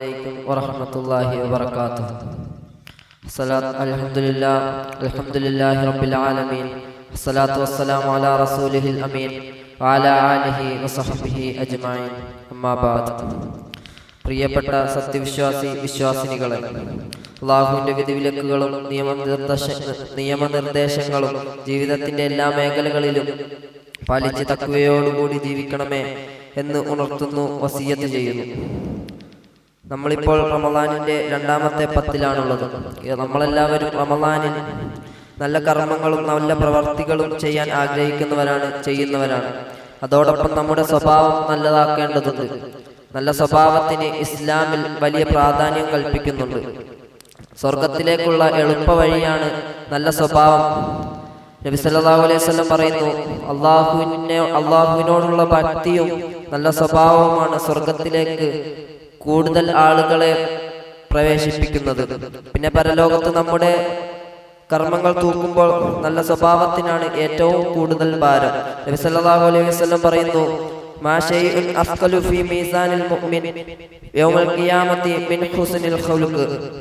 عليكم ورحمة الله وبركاته الصلاة الحمد لله الحمد لله رب العالمين الصلاة والسلام على رسوله الأمين وعلى آله وصحبه أجمعين أما بعد പ്രിയപ്പെട്ട സത്യവിശ്വാസി വിശ്വാസിനികളെ അള്ളാഹുവിന്റെ വിധിവിലക്കുകളും നിയമനിർദ്ദേശ നിയമനിർദ്ദേശങ്ങളും ജീവിതത്തിന്റെ എല്ലാ മേഖലകളിലും പാലിച്ച് തക്കുവയോടുകൂടി ജീവിക്കണമേ എന്ന് ഉണർത്തുന്നു വസീയത്ത് ചെയ്യുന്നു നമ്മളിപ്പോൾ റമദാനിന്റെ രണ്ടാമത്തെ പത്തിലാണുള്ളത്. നമ്മളെല്ലാവരും റമദാനിൽ നല്ല കർമ്മങ്ങളും നല്ല പ്രവർത്തികളും ചെയ്യാൻ ആഗ്രഹിക്കുന്നവരാണ് ചെയ്യുന്നവരാണ്. അതോടൊപ്പം നമ്മുടെ സ്വഭാവം നല്ലതാക്കേണ്ടതുണ്ട്. നല്ല സ്വഭാവത്തിന് ഇസ്ലാമിൽ വലിയ പ്രാധാന്യം കൽപ്പിക്കുന്നുണ്ട്. സ്വർഗത്തിലേക്കുള്ള എളുപ്പ വഴിയാണ് നല്ല സ്വഭാവം. നബി സല്ലല്ലാഹു അലൈഹി വസല്ലം പറയുന്നു അള്ളാഹുവിനെ അള്ളാഹുവിനോടുള്ള ഭക്തിയും നല്ല സ്വഭാവവുമാണ് സ്വർഗത്തിലേക്ക് കൂടുതൽ ആളുകളെ പ്രവേശിപ്പിക്കുന്നത്. പിന്നെ പരലോകത്ത് നമ്മുടെ കർമ്മങ്ങൾ തൂക്കുമ്പോൾ നല്ല സ്വഭാവത്തിനാണ് ഏറ്റവും കൂടുതൽ ഭാരം. നബി സല്ലല്ലാഹു അലൈഹി വസല്ലം പറയുന്നു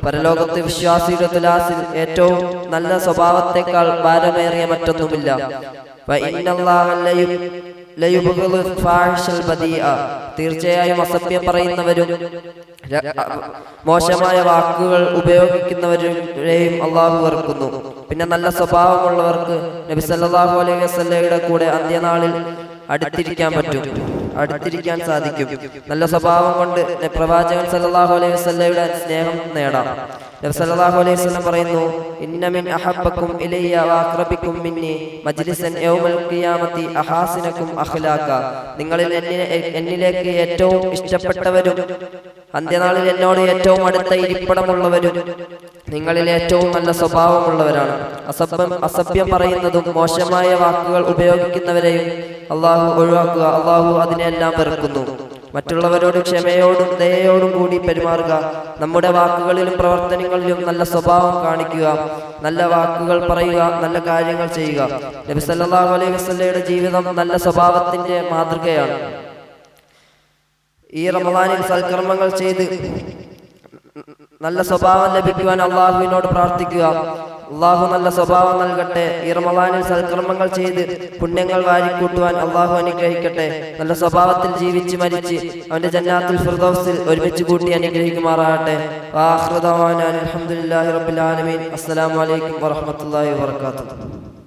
പരലോകത്ത് വിശ്വാസിയുടെ തുലാസിൽ ഏറ്റവും നല്ല സ്വഭാവത്തെക്കാൾ ഭാരമേറിയ മറ്റൊന്നുമില്ല. തീർച്ചയായും അസഭ്യം പറയുന്നവരും മോശമായ വാക്കുകൾ ഉപയോഗിക്കുന്നവരെയും അള്ളാഹു വെറുക്കുന്നു. പിന്നെ നല്ല സ്വഭാവമുള്ളവർക്ക് നബി സല്ലല്ലാഹു അലൈഹി വസ്ലയുടെ കൂടെ അന്ത്യനാളിൽ അടുത്തിരിക്കാൻ പറ്റും. അടുത്തിരിക്കാൻ സാധിക്കും. നല്ല സ്വഭാവം കൊണ്ട് പ്രവാചകൻ സല്ലല്ലാഹു അലൈഹി വസ്ലയുടെ സ്നേഹം നേടാം. നബി സല്ലല്ലാഹു അലൈഹി പറയുന്നു മജ്ലിസൻ യൗമൽ ഖിയാമത്തി നിങ്ങളിൽ എന്നിലേക്ക് ഏറ്റവും ഇഷ്ടപ്പെട്ടവരും അന്ത്യനാളിൽ എന്നോട് ഏറ്റവും അടുത്ത ഇരിപ്പിടമുള്ളവരും നിങ്ങളിൽ ഏറ്റവും നല്ല സ്വഭാവമുള്ളവരാണ്. അസഭ്യം അസഭ്യം പറയുന്നതും മോശമായ വാക്കുകൾ ഉപയോഗിക്കുന്നവരെയും അള്ളാഹു ഒഴിവാക്കുക. അള്ളാഹു അതിനെല്ലാം വെറുക്കുന്നു. മറ്റുള്ളവരോട് ക്ഷമയോടും ദയയോടും കൂടി പെരുമാറുക. നമ്മുടെ വാക്കുകളിലും പ്രവർത്തനങ്ങളിലും നല്ല സ്വഭാവം കാണിക്കുക. നല്ല വാക്കുകൾ പറയുക. നല്ല കാര്യങ്ങൾ ചെയ്യുക. നബി സല്ലല്ലാഹു അലൈഹി വസല്ലയുടെ ജീവിതം നല്ല സ്വഭാവത്തിന്റെ മാതൃകയാണ്. ഈ റമദാനിൽ സൽക്കർമ്മങ്ങൾ ചെയ്ത് നല്ല സ്വഭാവം ലഭിക്കുവാൻ അള്ളാഹുവിനോട് പ്രാർത്ഥിക്കുക. അള്ളാഹു നല്ല സ്വഭാവം നൽകട്ടെ. ഈ റമദാനിൽ സൽക്കർമ്മങ്ങൾ ചെയ്ത് പുണ്യങ്ങൾ വാരിക്കൂട്ടുവാൻ അള്ളാഹു അനുഗ്രഹിക്കട്ടെ. നല്ല സ്വഭാവത്തിൽ ജീവിച്ച് മരിച്ച് അവന്റെ ജന്നാത്തിൽ ഫുർദോസിൽ ഒരുമിച്ച് കൂട്ടി അനുഗ്രഹിക്കുമാറാകട്ടെ. അലഹമുല്ലാഹി റബുലാലമീൻ അസ്സലാമലൈക്കും വറഹ്മത്തുള്ളാഹി വബറകാതുഹു.